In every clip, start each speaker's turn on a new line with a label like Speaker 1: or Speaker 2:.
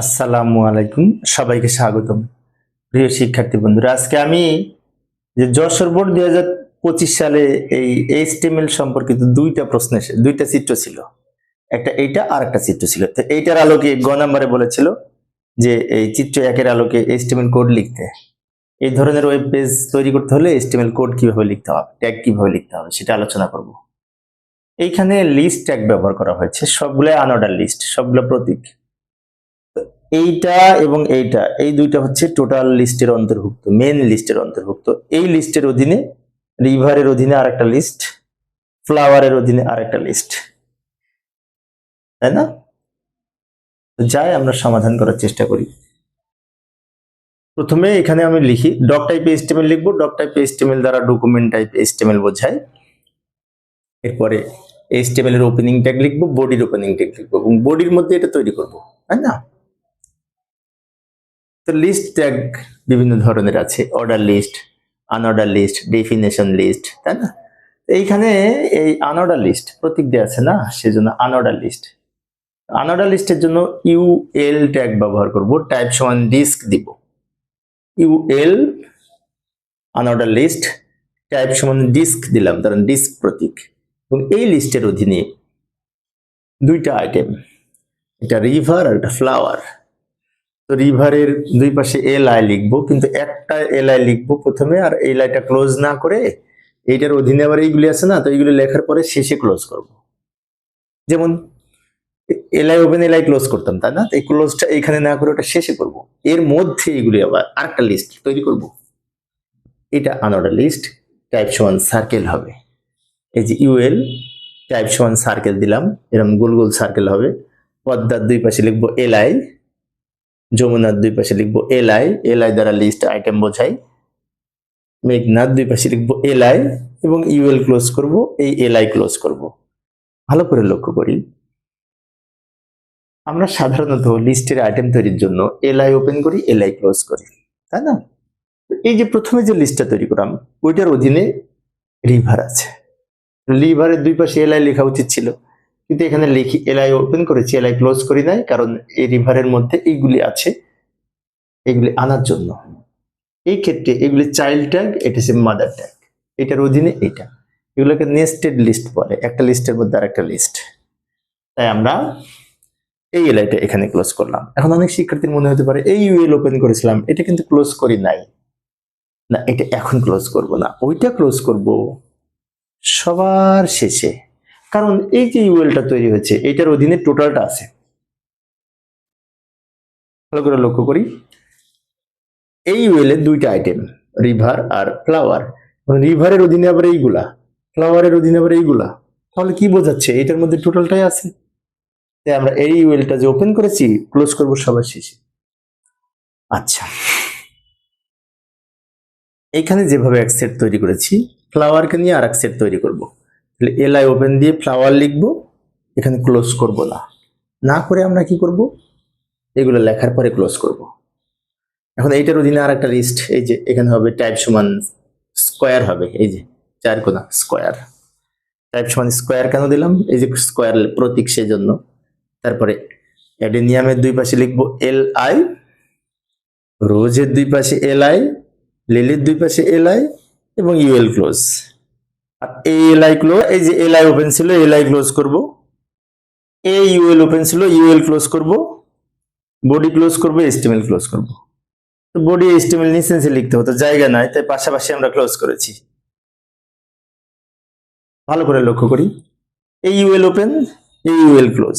Speaker 1: আসসালামু আলাইকুম, সবাইকে স্বাগতম। প্রিয় শিক্ষার্থী বন্ধুরা, আজকে আমি যে যশোর বোর্ড দুই হাজার পঁচিশ সালে এই এইচটিএমএল সম্পর্কিত দুইটা প্রশ্ন দুইটা চিত্র ছিল। একটা এইটা আর একটা চিত্র ছিল। তো এইটার আলোকে গ নাম্বারে বলেছিল যে এই চিত্র একের আলোকে এইচটিএমএল কোড লিখতে। এই ধরনের ওয়েব পেজ তৈরি করতে হলে এইচটিএমএল কোড কীভাবে লিখতে হবে, ট্যাগ কীভাবে লিখতে হবে, সেটা আলোচনা করব। এইখানে লিস্ট ট্যাগ ব্যবহার করা হয়েছে সবগুলো আনঅর্ডার লিস্ট সবগুলো প্রতীক। এইটা এবং এইটা, এই দুইটা হচ্ছে টোটাল লিস্টের অন্তর্ভুক্ত মেন লিস্টের অন্তর্ভুক্ত। এই লিস্টের অধীনে রিভারের অধীনে আরেকটা লিস্ট ফ্লাওয়ারের অধীনে আরেকটা লিস্ট তাই না? যাই, আমরা সমাধান করার চেষ্টা করি। প্রথমে এখানে আমি লিখি ডক টাইপ এস্টিমেল লিখব ডক টাইপ এস্টিমেল দ্বারা ডকুমেন্ট টাইপ এস্টিমেল বোঝায় এরপরে এস্টিমেল এর ওপেনিং ট্যাগ লিখব বডির ওপেনিং ট্যাগ লিখব এবং বডির মধ্যে এটা তৈরি করব, তাই না? তো লিস্ট ট্যাগ বিভিন্ন ধরনের আছে। Order list unorder list definition list তাই না? এইখানে এই আনঅর্ডার লিস্ট প্রতীক দেওয়া আছে না? সেজন্য আনঅর্ডার লিস্ট আনঅর্ডার লিস্টের জন্য ইউএল ট্যাগ ব্যবহার করব। টাইপ সমান ডিস্ক দিব। ইউএল আনঅর্ডার লিস্ট টাইপ সমান ডিস্ক দিলাম। কারণ ডিস্ক প্রতীক। এবং এই লিস্টের অধীনে দুইটা আইটেম এটা রিভার আর একটা ফ্লাওয়ার তো রিভারের দুই পাশে এল আই লিখব, কিন্তু একটা এল আই লিখব প্রথমে, আর এই লাইটা ক্লোজ না করে এইটার অধীনে আবার এইগুলি আছে না, তো এইগুলি লেখার পরে শেষে ক্লোজ করব। যেমন এলআই ওপেন এলআই ক্লোজ করতাম, তাই না? এই ক্লোজটা এখানে না করে ওটা শেষে করব। এর মধ্যে এগুলি আবার আরেকটা লিস্ট তৈরি করব। এটা আনঅর্ডার লিস্ট টাইপ সমান সার্কেল হবে। এই যে ইউএল টাইপ সমান সার্কেল দিলাম এরকম গোল গোল সার্কেল হবে। পদ্মার দুই পাশে লিখব এলআই যমুনার দুই পাশে লিখব এলআই এলআই দ্বারা লিস্ট আইটেম বোঝাই। মেঘনাথ দুই পাশে লিখব এলআই এবং ইউএল ক্লোজ করব, এই এলআই ক্লোজ করব। ভালো করে লক্ষ্য করি। আমরা সাধারণত লিস্টের আইটেম তৈরির জন্য এলআই ওপেন করি, এলআই ক্লোজ করি, তাই না? এই যে প্রথমে যে লিস্টটা তৈরি করলাম, ওইটার অধীনে রিভার আছে। লিভারের দুই পাশে এলআই লেখা উচিত ছিল। কিন্তু এখানে লিখি এলআই ওপেন করেছি এলআই ক্লোজ করি নাই, কারণ এই রিভারের মধ্যে এইগুলি আছে, এগুলি আনার জন্য। এই ক্ষেত্রে এগুলি চাইল্ড ট্যাগ এটা হচ্ছে মাদার ট্যাগ এটার অধীনে এটা। এগুলোকে নেস্টেড লিস্ট বলে, একটা লিস্টের মধ্যে আর একটা লিস্ট তাই আমরা এই এলআইটা এখানে ক্লোজ করলাম। এখন অনেক শিক্ষার্থীর মনে হতে পারে, এই ইউএল ওপেন করেছিলাম, এটা কিন্তু ক্লোজ করি নাই। না, এটা এখন ক্লোজ করব না, ওইটা ক্লোজ করব সবার শেষে। কারণ এই যে ইউএলটা তৈরি হয়েছে, এটার অধীনে টোটালটা আছে। ভালো করে লক্ষ্য করি। এই ইউএল এর দুইটা আইটেম রিভার আর ফ্লাওয়ার রিভারের অধীনে আবার এইগুলা ফ্লাওয়ারের অধীনে আবার এইগুলা। তাহলে কি বোঝাচ্ছে? এটার মধ্যে টোটালটাই আছে। তাই আমরা এই ইউএলটা যে ওপেন করেছি ক্লোজ করব সবার শেষে। আচ্ছা। এখানে যেভাবে এক সেট তৈরি করেছি ফ্লাওয়ারকে নিয়ে আর এক সেট তৈরি করব। এলআই ওপেন দিয়ে ফ্লাওয়ার লিখব, এখানে ক্লোজ করব না। না করে আমরা কি করব? এগুলো লেখার পরে ক্লোজ করব। এখন এইটার অধীনে আর একটা লিস্ট এই যে এখানে হবে টাইপ সমান স্কোয়ার হবে, এই যে চার কোনা স্কোয়ার টাইপ সমান স্কোয়ার কেন দিলাম? এই যে স্কোয়ার প্রতীক সেজন্য। তারপরে অ্যাডেনিয়ামের দুই পাশে লিখব এল আই রোজের দুই পাশে এল আই লিলির দুই পাশে এল আই এবং ইউএল ক্লোজ আর এই এল আই ক্লোজ এই যে এল আই ওপেন ছিল এল আই ক্লোজ করব। এই ইউএল ওপেন ছিল ইউএল ক্লোজ করব। বডি ক্লোজ করব এস্টিমেল ক্লোজ করব। বডি এস্টিমেল নিচে লিখতে হতো জায়গা নাই, তাই পাশাপাশি আমরা ক্লোজ করেছি। ভালো করে লক্ষ্য করি। এই ইউএল ওপেন এই ইউএল ক্লোজ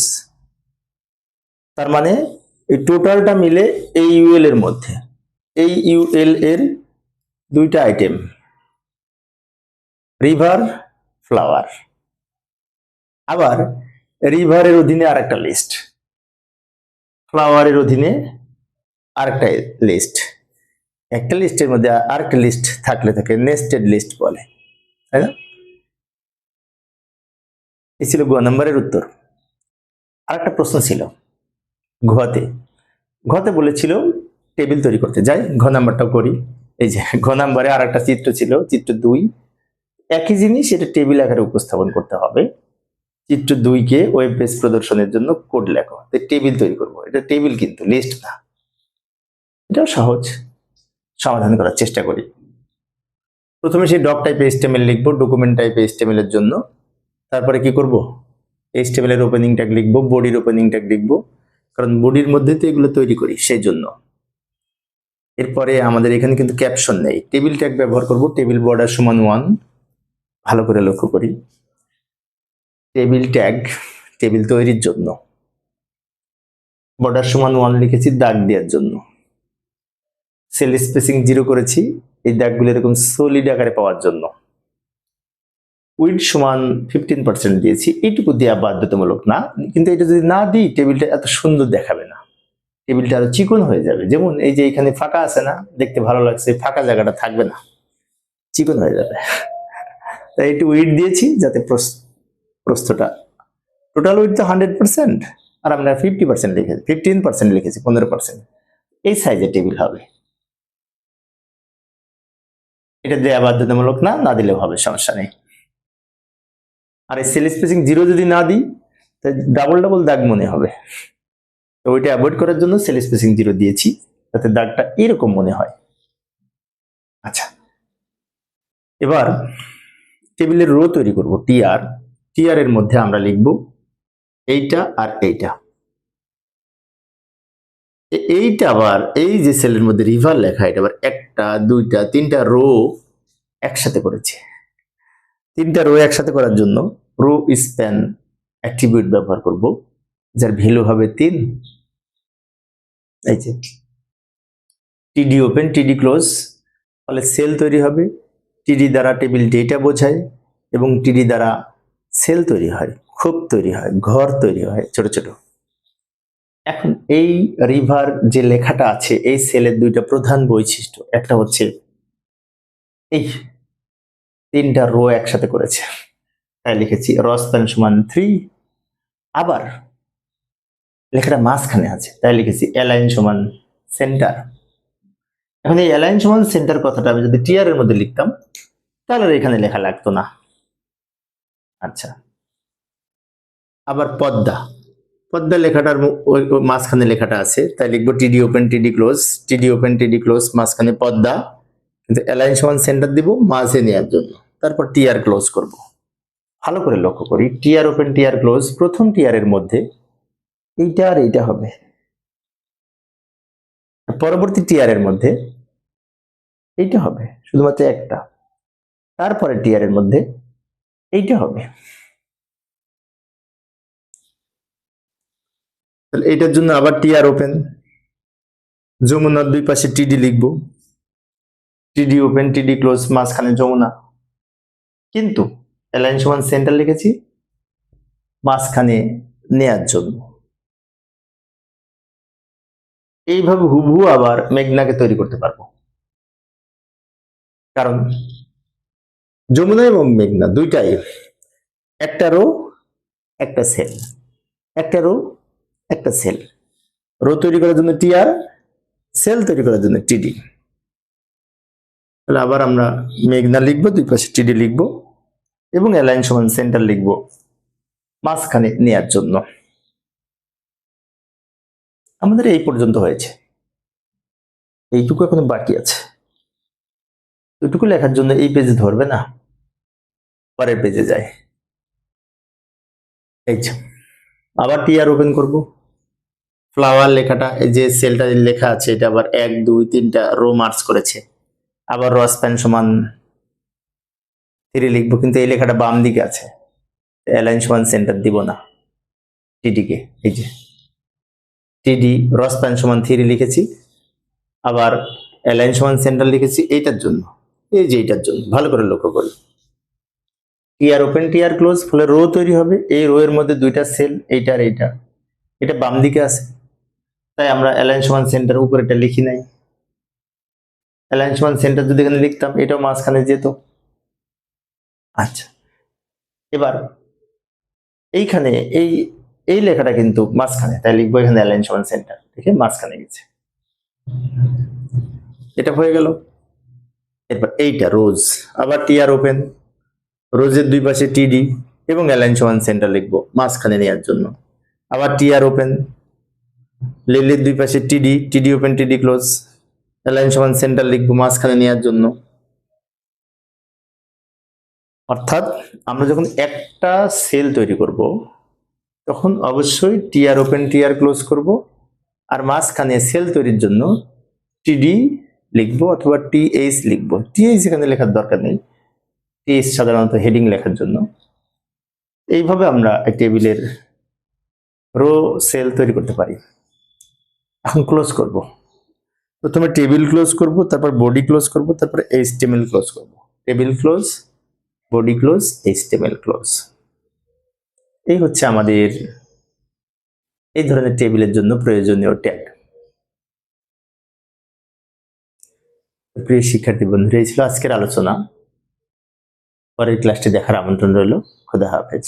Speaker 1: তার মানে এই টোটালটা মিলে এই ইউএল এর মধ্যে, এই ইউএল এর দুইটা আইটেম রিভার ফ্লাওয়ার আবার রিভারের অধীনে আরেকটা লিস্ট ফ্লাওয়ারের অধীনে আরেকটা লিস্ট একটা লিস্টের মধ্যে আরেকটা লিস্ট থাকলে থাকে নেস্টেড লিস্ট বলে, তাই না? এই ছিল গ নম্বরের উত্তর। আরেকটা প্রশ্ন ছিল ঘতে ঘতে বলেছিল টেবিল তৈরি করতে। যাই ঘ নাম্বারটাও করি। এই যে ঘ নাম্বারে আর একটা চিত্র ছিল, চিত্র দুই। একই জিনিস এটা টেবিল আকারে উপস্থাপন করতে হবে। চিত্র দুইকে ওয়েব পেজ প্রদর্শনের জন্য কোড লেখো। টেবিল তৈরি করব। এটা টেবিল কিন্তু লিস্ট না। এটাও সহজ। সমাধান করার চেষ্টা করি। প্রথমে সেই ডক টাইপ এস্টেমেল লিখব ডকুমেন্ট টাইপ এস্টেমেল এর জন্য। তারপরে কি করব? এস্টেমেল এর ওপেনিং ট্যাগ লিখব বডির ওপেনিং ট্যাগ লিখব। কারণ বডির মধ্যে তো এগুলো তৈরি করি সেই জন্য এরপরে আমাদের এখানে কিন্তু ক্যাপশন নেই। টেবিল ট্যাগ ব্যবহার করব, টেবিল বর্ডার সমান ওয়ান ভালো করে লক্ষ্য করি। টেবিল ট্যাগ, টেবিল তৈরির জন্য। বর্ডার সমান ওয়ান লিখেছি দাগ দেওয়ার জন্য। সেল স্পেসিং জিরো করেছি, এই দাগগুলো এরকম সলিড আকারে পাওয়ার জন্য। উইড সমান ফিফটিন পার্সেন্ট দিয়েছি, এইটুকু দেওয়া বাধ্যতামূলক না। কিন্তু এটা যদি না দিই, টেবিলটা এত সুন্দর দেখাবে না। টেবিলটা আরও চিকন হয়ে যাবে। যেমন এই যে এখানে ফাঁকা আছে না, দেখতে ভালো লাগছে, ফাঁকা জায়গাটা থাকবে না। চিকন হয়ে যাবে। তাই একটু উইড দিয়েছি যাতে প্রস- প্রস্থটা টোটাল উইড তো হান্ড্রেড পার্সেন্ট আর আমরা ফিফটি পার্সেন্ট লিখেছি ফিফটিন পার্সেন্ট লিখেছি, পনেরো পার্সেন্ট এই সাইজের টেবিল হবে। এটা দেওয়া বাধ্যতামূলক না না দিলেও হবে, সমস্যা নেই। আর এই সেল স্পেসিং জিরো যদি না দিই, তাই ডাবল ডাবল দাগ মনে হবে। তো ওইটা অ্যাভয়েড করার জন্য সেল স্পেসিং জিরো দিয়েছি, যাতে দাগটা এরকম মনে হয়। আচ্ছা। এবার টেবিলের রো তৈরি করব টিআর টিআর এর মধ্যে আমরা লিখব এইটা আর এইটা। এইটা আবার এই যে সেলের মধ্যে রিভার লেখা, এটা আবার একটা, দুইটা, তিনটা রো একসাথে করেছে। তিনটা রো একসাথে করার জন্য রো স্প্যান অ্যাট্রিবিউট ব্যবহার করব, যার ভ্যালু হবে তিন। এই যে টিডি ওপেন টিডি ক্লোজ ফলে সেল তৈরি হবে টিডি দ্বারা টেবিল ডেটা বোঝায় এবং টিডি দ্বারা সেল তৈরি হয় খোপ তৈরি হয়, ঘর তৈরি হয়, ছোট ছোট। এখন এই রিভার যে লেখাটা আছে, এই সেলের দুইটা প্রধান বৈশিষ্ট্য, একটা হচ্ছে এই তিনটা রো একসাথে করেছে। তাই লিখেছি রসপ্যান সমান থ্রি আবার লেখাটা মাঝখানে আছে, তাই লিখেছি, অ্যালাইন সমান সেন্টার এখন এই অ্যালাইন সমান সেন্টার কথাটা আমি যদি টিআর এর মধ্যে লিখতাম, তাহলে এখানে লেখা লাগতো না। আচ্ছা। আবার পদ্মা। পদ্মা লেখাটার মাঝখানে লেখাটা আছে, তাই লিখব টিডি ওপেন টিডি ক্লোজ টিডি ওপেন টিডি ক্লোজ মাঝখানে পদ্মা। কিন্তু অ্যালাইন সমান সেন্টার দিব মাঝে নেওয়ার জন্য। তারপর টিআর ক্লোজ করব। ভালো করে লক্ষ্য করি টিআর ওপেন টিআর ক্লোজ প্রথম টিআর এর মধ্যে এইটা আর এইটা হবে। পরবর্তী টিআর এর মধ্যে এইটা হবে, শুধুমাত্র একটা। তারপরে টিআর এর মধ্যে এইটা হবে। তাহলে এইটার জন্য আবার টিআর ওপেন যমুনার দুই পাশে টিডি লিখব। টিডি ওপেন টিডি ক্লোজ মাঝখানে যমুনা। কিন্তু অ্যালাইন সমান সেন্টার লিখেছি, মাঝখানে নেয়ার জন্য। এইভাবে হুবহু আবার মেঘনাকে তৈরি করতে পারব। কারণ যমুনা এবং মেঘনা দুইটাই, একটা রো, একটা সেল। একটা রো, একটা সেল। রো তৈরি করার জন্য টিআর সেল তৈরি করার জন্য টিডি তাহলে আবার আমরা মেঘনা লিখব, দুই পাশে টিডি লিখব এবং অ্যালাইন সমান সেন্টার লিখব মাঝখানে নেয়ার জন্য। আমাদের এই পর্যন্ত হয়েছে। এইটুকু এখনও বাকি আছে। ওইটুকু লেখার জন্য এই পেজে ধরবে না? পরের পেজে যায় এই যে, আবার টিআর ওপেন করব। ফ্লাওয়ার লেখাটা যে সেলটা লেখা আছে, এটা আবার এক, দুই, তিনটা রো মার্চ করেছে। আবার রস প্যান সমান থ্রি লিখব, কিন্তু এই লেখাটা বাম দিকে আছে। অ্যালাইন সমান সেন্টার দিব না। টিটিকে এই যে। টিডি রস প্যান সমান থ্রি লিখেছি, আবার অ্যালাইন সমান সেন্টার লিখেছি, এইটার জন্য, এই যে এইটার জন্য, ভালো করে লক্ষ্য করি। টিআর ওপেন টিআর ক্লোজ ফলে রো তৈরি হবে, এই রো এর মধ্যে দুইটা সেল এইটা আর এইটা, এটা বাম দিকে আছে, তাই আমরা অ্যালাইন সমান সেন্টার উপরে এটা লিখি নাই। অ্যালাইন সমান সেন্টার যদি এখানে লিখতাম, এটাও মাঝখানে যেত। আচ্ছা এবার এইখানে এই এই লেখাটা কিন্তু মাঝখানে, তাই লিখব এখানে অ্যালাইন সমান সেন্টার দেখে মাঝখানে গেছে। এটা হয়ে গেল। এরপর এইটা রোজ আবার টিআর ওপেন রোজের দুই পাশে টিডি এবং অ্যালাইন সমান সেন্টার লিখব মাঝখানে নেওয়ার জন্য। আবার টিআর ওপেন লিলির দুই পাশে টিডি টিডি ওপেন টিডি ক্লোজ অ্যালাইন সমান সেন্টার লিখব মাঝখানে নেওয়ার জন্য। অর্থাৎ আমরা যখন একটা সেল তৈরি করব তখন অবশ্যই টিআর ওপেন, টিআর ক্লোজ করব আর মাঝখানে সেল তৈরির জন্য টিডি লিখব অথবা টিএইচ লিখব। টিএইচ এখানে লেখার দরকার নেই। টিএইচ সাধারণত হেডিং লেখার জন্য। এইভাবে আমরা এক টেবিলের রো সেল তৈরি করতে পারি। এখন ক্লোজ করব। প্রথমে টেবিল ক্লোজ করব, তারপর বডি ক্লোজ করব, তারপর এইচ এইচটিএমএল ক্লোজ করব। Table close, body close, H HTML close. এই হচ্ছে আমাদের এই ধরনের টেবিলের জন্য প্রয়োজনীয় ট্যাগ। প্রিয় শিক্ষার্থী বন্ধুরা, এই ছিল আজকের আলোচনা। পরের ক্লাসটি দেখার আমন্ত্রণ রইল। খোদা হাফেজ।